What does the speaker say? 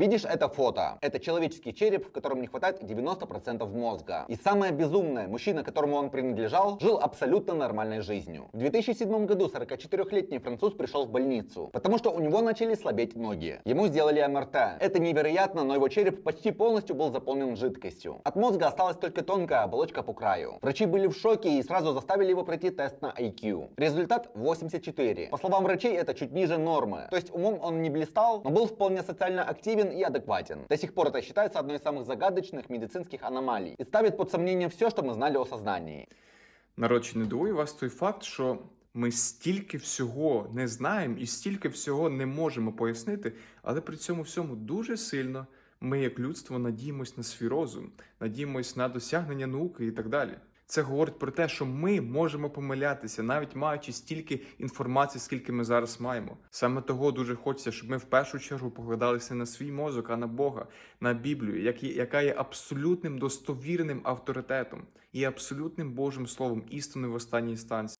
Видишь это фото? Это человеческий череп, в котором не хватает 90% мозга. И самое безумное, мужчина, которому он принадлежал, жил абсолютно нормальной жизнью. В 2007 году 44-летний француз пришел в больницу, потому что у него начали слабеть ноги. Ему сделали МРТ. Это невероятно, но его череп почти полностью был заполнен жидкостью. От мозга осталась только тонкая оболочка по краю. Врачи были в шоке и сразу заставили его пройти тест на IQ. Результат 84. По словам врачей, это чуть ниже нормы. То есть умом он не блистал, но был вполне социально активен и адекватен. До сих пор это считается одной из самых загадочных медицинских аномалий и ставит под сомнение все, что мы знали о сознании. Народ, чи не дивує вас той факт, що ми стільки всього не знаємо і стільки всього не можемо пояснити, але при цьому всьому дуже сильно ми, як людство, надіємось на свій розум, надіємось на досягнення науки і так далі. Це говорить про те, що ми можемо помилятися, навіть маючи стільки інформації, скільки ми зараз маємо. Саме того дуже хочеться, щоб ми в першу чергу поглядалися на свій мозок, а на Бога, на Біблію, як яка є абсолютним достовірним авторитетом і абсолютним Божим словом, істиною в останній інстанції.